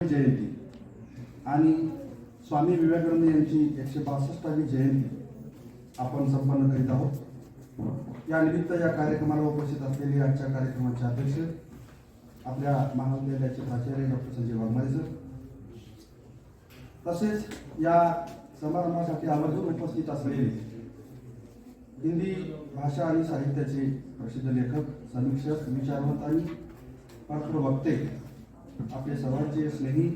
जयंती. आणि स्वामी विवेकानंद यांची एकशे बासष्टावी जयंती आपण संपन्न करीत आहोत. या निमित्त या कार्यक्रमाला उपस्थित असलेले आजच्या कार्यक्रमाचे अध्यक्ष आपल्या महाविद्यालयाचे प्राचार्य डॉक्टर संजय वाघमारे सर. तसेच या समारंभासाठी आवर्जून उपस्थित असलेले हिंदी भाषा आणि साहित्याचे प्रसिद्ध लेखक समीक्षक विचारवंत आणि पात्र वक्ते आपले सर्वांचे स्नेही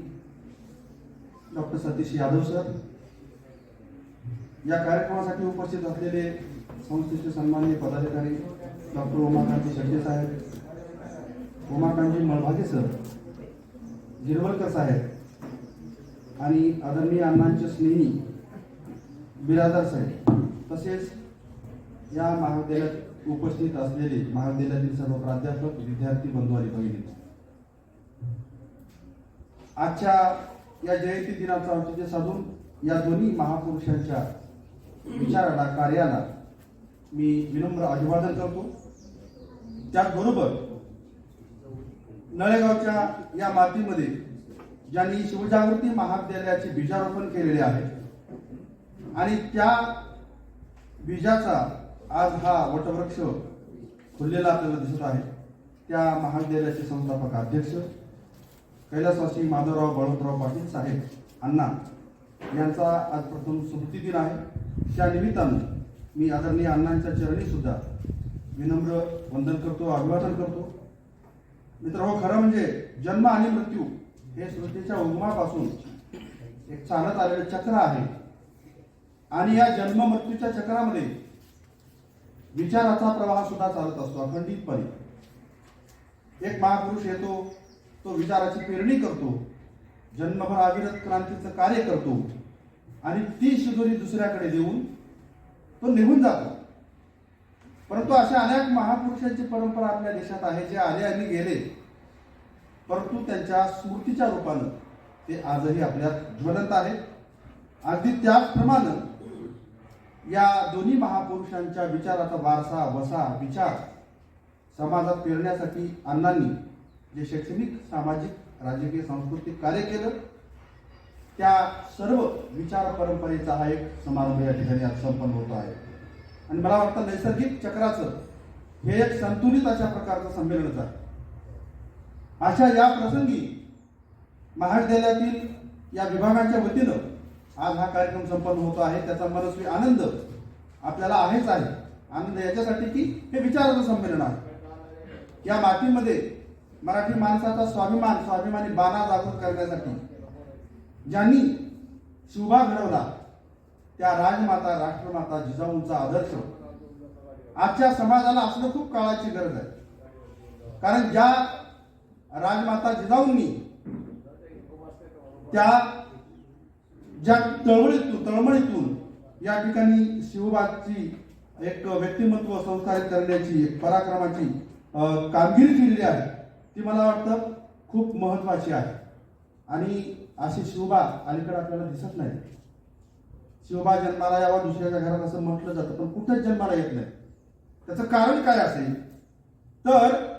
डॉक्टर सतीश यादव सर. या कार्यक्रमासाठी उपस्थित असलेले संस्थेचे सन्माननीय पदाधिकारी डॉक्टर उमाकांती शेट्टे साहेब उमाकांती मळभागे सर गिरवलकर साहेब आणि आदरणीय अण्णांचे स्नेही बिरादार साहेब. तसेच या महाविद्यालयात उपस्थित असलेले महाविद्यालयातील सर्व प्राध्यापक विद्यार्थी बंधू आणि भगिनी. आजच्या या जयंती दिनाचं औचित्य साधून या दोन्ही महापुरुषांच्या विचाराला कार्याला मी विनम्र अभिवादन करतो. त्याचबरोबर नळेगावच्या या मातीमध्ये ज्यांनी शिवजागृती महाविद्यालयाचे बीजारोपण केलेले आहे आणि त्या बीजाचा आज हा वटवृक्ष खुललेला आपल्याला दिसत आहे. त्या महाविद्यालयाचे संस्थापक अध्यक्ष कैलासवासी माधवराव बळवंतराव पाटील साहेब अण्णा यांचा आज प्रथम स्मृती दिन आहे. त्या निमित्तानं मी आदरणीय अण्णांच्या चरणी सुद्धा विनम्र वंदन करतो अभिवादन करतो. मित्र हो खरं म्हणजे जन्म आणि मृत्यू हे सृष्टीच्या उगमापासून एक चालत आलेलं चक्र आहे. आणि या जन्म मृत्यूच्या चक्रामध्ये विचाराचा प्रवाह सुद्धा चालत असतो अखंडितपणे. एक महापुरुष येतो तो विचाराची पेरणी करतो. जन्मभर अविरत क्रांतीचं कार्य करतो. आणि ती शिदोरी दुसऱ्याकडे देऊन तो निघून जातो. परंतु अशा अनेक महापुरुषांची परंपरा आपल्या देशात आहे जे आले आणि गेले. परंतु त्यांच्या स्मृतीच्या रूपानं ते आजही आपल्यात ज्वलंत आहेत अगदी त्याचप्रमाणे या दोन्ही महापुरुषांच्या विचाराचा वारसा वसा विचार समाजात पेरण्यासाठी अण्णांनी जे शैक्षणिक सामाजिक राजकीय सांस्कृतिक कार्य केलं त्या सर्व विचार परंपरेचा हा एक समारंभ या ठिकाणी आज संपन्न होतो आहे. आणि मला वाटतं नैसर्गिक चक्राचं हे एक संतुलित अशा प्रकारचं संमेलनच आहे. अशा या प्रसंगी महाविद्यालयातील या विभागाच्या वतीनं आज हा कार्यक्रम संपन्न होतो आहे. त्याचा मनस्वी आनंद आपल्याला आहेच आहे. आनंद याच्यासाठी की हे विचाराचं संमेलन आहे. या मातीमध्ये मराठी माणसाचा स्वाभिमान स्वाभिमानी बाणा जागृत करण्यासाठी ज्यांनी शुभा घडवला त्या राजमाता राष्ट्रमाता जिजाऊंचा आदर्श आजच्या समाजाला असणं खूप काळाची गरज आहे. कारण ज्या राजमाता जिजाऊंनी त्या ज्या तळमळीतून तळमळीतून या ठिकाणी शिवबागची एक व्यक्तिमत्व संस्कारित करण्याची एक पराक्रमाची कामगिरी केलेली आहे ती मला वाटतं खूप महत्वाची आहे. आणि अशी शिवबा अलीकडे आपल्याला दिसत नाही. शिवबा जन्माला यावा दुसऱ्याच्या घरात असं म्हटलं जातं पण कुठेच जन्माला येत नाही. त्याचं कारण काय असेल? तर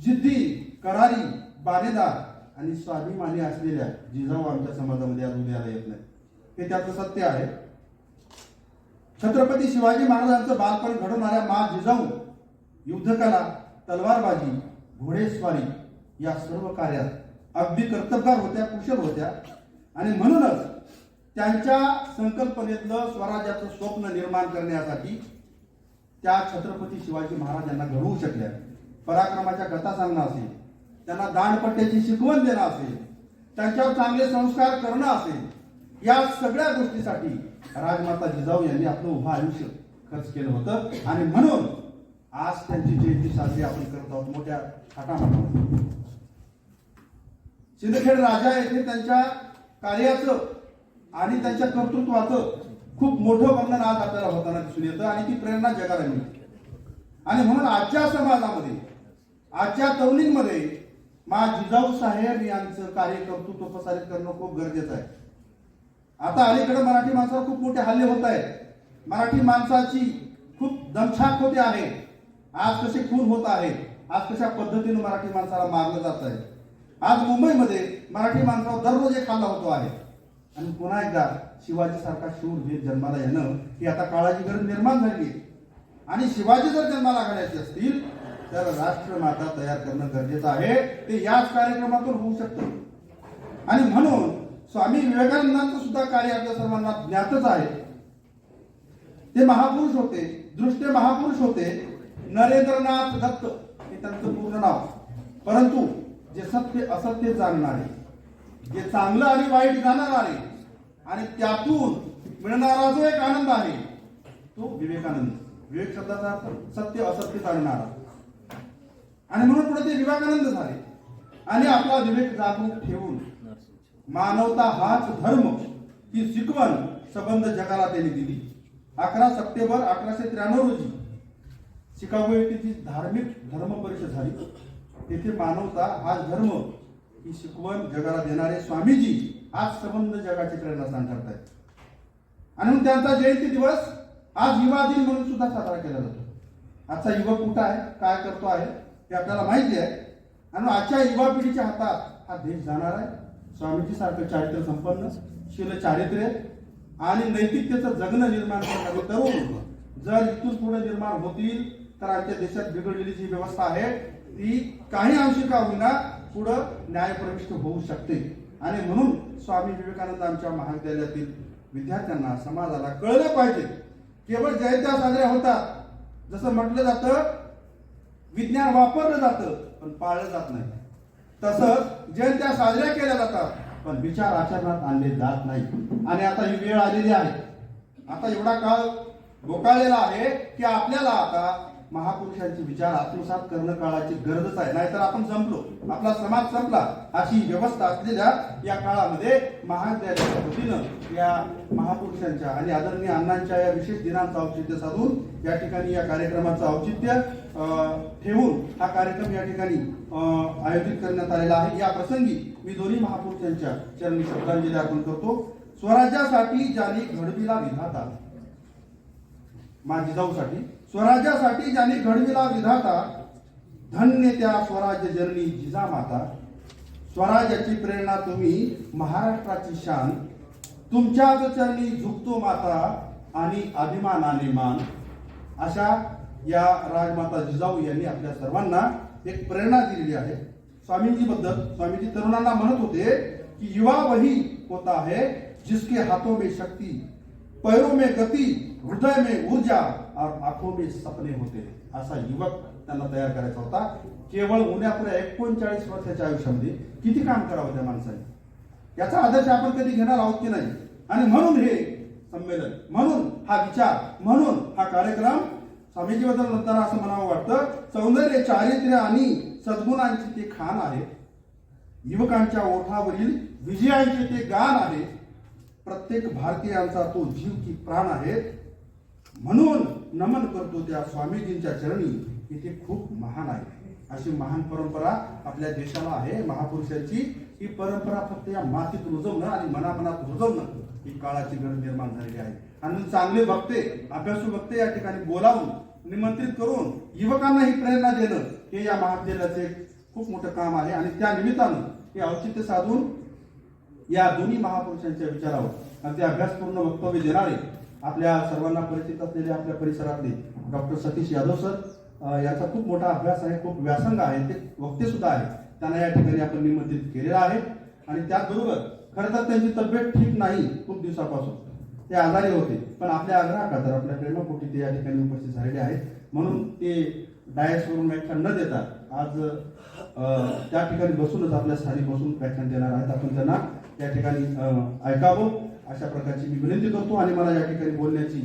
जिद्दी करारी बाणेदार आणि स्वाभिमानी असलेल्या जिजाऊ आमच्या समाजामध्ये आज उदयाला येत नाही. हे त्याचं सत्य आहे. छत्रपती शिवाजी महाराजांचं बालपण घडवणाऱ्या मा जिजाऊ युद्धकला तलवारबाजी घोडेस्वारी या सर्व कार्यात अगदी कर्तबगार होत्या कुशल होत्या. आणि म्हणूनच त्यांच्या संकल्पनेतलं स्वराज्याचं स्वप्न निर्माण करण्यासाठी त्या छत्रपती शिवाजी महाराजांना घडवू शकल्या. पराक्रमाच्या कथा सांगणं असेल त्यांना दांडपट्ट्याची शिकवण देणं असेल त्यांच्यावर चांगले संस्कार करणं असेल या सगळ्या गोष्टीसाठी राजमाता जिजाऊ यांनी आपलं उभं आयुष्य खर्च केलं होतं. आणि म्हणून आज त्यांची जयंती साजरी आपण करत आहोत मोठ्या थाटामाटावर सिंदखेड राजा येथे त्यांच्या कार्याचं आणि त्यांच्या कर्तृत्वाचं खूप मोठं वर्णन आज आपल्याला होताना दिसून येतं आणि ती प्रेरणा जगाला मिळते. आणि म्हणून आजच्या समाजामध्ये आजच्या तरुणींमध्ये मा जिजाऊ साहेब यांचं कार्य कर्तृत्व प्रसारित करणं खूप गरजेचं आहे. आता अलीकडे मराठी माणसावर खूप मोठे हल्ले होत आहेत. मराठी माणसाची खूप दमछाक होते आहे. आज कसे खून होत आहेत आज कशा पद्धतीने मराठी माणसाला मारलं जात आहे? आज मुंबईमध्ये मराठी माणसावर दररोज एक हल्ला होतो आहे. आणि पुन्हा एकदा शिवाजी सारखा शूर वीर जन्माला येणं ही आता काळाची गरज निर्माण झाली आहे. आणि शिवाजी जर जन्माला घालायचे असतील तर राष्ट्रमाता तयार करणं गरजेचं आहे. ते याच कार्यक्रमातून होऊ शकतं. आणि म्हणून स्वामी विवेकानंदांचं सुद्धा कार्य आपल्या सर्वांना ज्ञातच आहे. ते महापुरुष होते दृष्टे महापुरुष होते नरेंद्रनाथ दत्त हे त्यांचं पूर्ण नाव. परंतु जे सत्य असत्य जाणणारे जे चांगलं आणि वाईट जाणणारे आणि त्यातून मिळणारा जो एक आनंद आहे तो विवेकानंद. विवेक शब्दाचा अर्थ सत्य असत्य जाणणारा. आणि म्हणून पुढे ते विवेकानंद झाले. आणि आपला विवेक जागरूक ठेवून मानवता हाच धर्म ही शिकवण संबंध जगाला त्यांनी दिली. अकरा सप्टेंबर अकराशे त्र्याण्णव रोजी शिकागो येथे जी धार्मिक धर्म परिषद झाली तेथे मानवता हा धर्म ही शिकवण जगाला देणारे स्वामीजी आज संबंध जगाचे प्रेरणास्थान ठरतायत आणि त्यांचा जयंती दिवस आज युवा दिन म्हणून सुद्धा साजरा केला जातो. आजचा युवक कुठं आहे काय करतो आहे हे आपल्याला माहिती आहे. आणि आजच्या युवा पिढीच्या हातात हा देश जाणार आहे. स्वामीजी सारखं चारित्र्य संपन्न शील चारित्र्य आणि नैतिकतेचं जगणं निर्माण करणारे तरुण जर इथून पुढे निर्माण होतील तर आमच्या देशात बिघडलेली जी व्यवस्था आहे ती काही अंशी का होईना पुढं न्यायप्रविष्ट होऊ शकते. आणि म्हणून स्वामी विवेकानंद आमच्या महाविद्यालयातील विद्यार्थ्यांना समाजाला कळलं पाहिजे. केवळ जयंत्या साजऱ्या होतात. जसं म्हटलं जातं विज्ञान वापरलं जातं पण पाळलं जात नाही. तसंच जयंत्या साजऱ्या केल्या जातात पण विचार आचरणात आणले जात नाही आणि आता ही वेळ आलेली आहे. आता एवढा काळ बोकाळलेला आहे की आपल्याला आता महापुरुषांचे विचार आत्मसात करणं काळाची गरजच आहे. नाहीतर आपण संपलो. आपला समाज संपला. अशी व्यवस्था असलेल्या या काळामध्ये महाविद्यालयाच्या वतीनं या महापुरुषांच्या आणि आदरणीय अण्णांच्या या विशेष दिनांचं औचित्य साधून या ठिकाणी या कार्यक्रमाचं औचित्य अं, ठेवून हा कार्यक्रम या ठिकाणी अं, आयोजित करण्यात आलेला आहे. या प्रसंगी मी दोन्ही महापुरुषांच्या चरणी श्रद्धांजली अर्पण करतो. स्वराज्यासाठी ज्याने घडविला विधाता माझी जाऊसाठी स्वराज्यासाठी ज्यांनी घडविला विधाता धन्य त्या स्वराज्य जननी जिजामाता. स्वराज्याची प्रेरणा तुम्ही महाराष्ट्राची शान. तुमच्याच चरणी झुकतो माता आणि अभिमानाने मान. अशा या राजमाता जिजाऊ यांनी आपल्या सर्वांना एक प्रेरणा दिलेली आहे. स्वामींजी बद्दल स्वामीजी तरुणांना म्हणत होते की युवा वही होता है जिसके हाथों में शक्ती पैरों में गती हृदय में ऊर्जा और आंखों में सपने होते असा युवक त्यांना तयार करायचा होता। केवळ उन्यापुढे एकोणचाळीस वर्षाच्या आयुष्यामध्ये किती काम करावं त्या माणसाने? याचा आदर्श आपण कधी घेणार आहोत की नाही? आणि म्हणून हे संमेलन म्हणून हा विचार म्हणून हा कार्यक्रम स्वामीजीबद्दल म्हणताना असं म्हणावं वाटतं सौंदर्य चारित्र्य आणि सद्गुणांची ते खान आहे. युवकांच्या ओठावरील विजयांचे ते गान आहे. प्रत्येक भारतीयांचा तो जीव की प्राण आहे. म्हणून नमन करतो त्या स्वामीजींच्या चरणी की ते खूप महान आहे अशी महान परंपरा आपल्या देशाला आहे महापुरुषांची. ही परंपरा फक्त या मातीत रुजवणं आणि मनामनात रुजवणं ही काळाची गरज निर्माण झालेली आहे. आणि चांगले भक्ते अभ्यासू भक्ते या ठिकाणी बोलावून निमंत्रित करून युवकांना ही प्रेरणा देणं हे या महाविद्यालयाचे खूप मोठं काम आहे. आणि त्या निमित्तानं हे औचित्य साधून या दोन्ही महापुरुषांच्या विचारावर अगदी अभ्यासपूर्ण वक्तव्य देणारे आपल्या सर्वांना परिचित असलेले आपल्या परिसरातले डॉक्टर सतीश यादव सर याचा खूप मोठा अभ्यास आहे खूप व्यासंग आहे ते वक्ते सुद्धा आहे त्यांना या ठिकाणी आपण निमंत्रित केलेलं आहे. आणि त्याचबरोबर खरं तर त्यांची तब्येत ठीक नाही खूप दिवसापासून. ते आजारी होते पण आपल्या आग्रहाखातर आपल्या प्रेमापोटी ते या ठिकाणी उपस्थित झालेले आहेत. म्हणून ते डायसवरून व्याख्यान न देता आज त्या ठिकाणी बसूनच आपल्या सारी बसून व्याख्यान देणार आहेत. आपण त्यांना त्या ठिकाणी ऐकावं. अशा प्रकारची मी विनंती करतो आणि मला या ठिकाणी बोलण्याची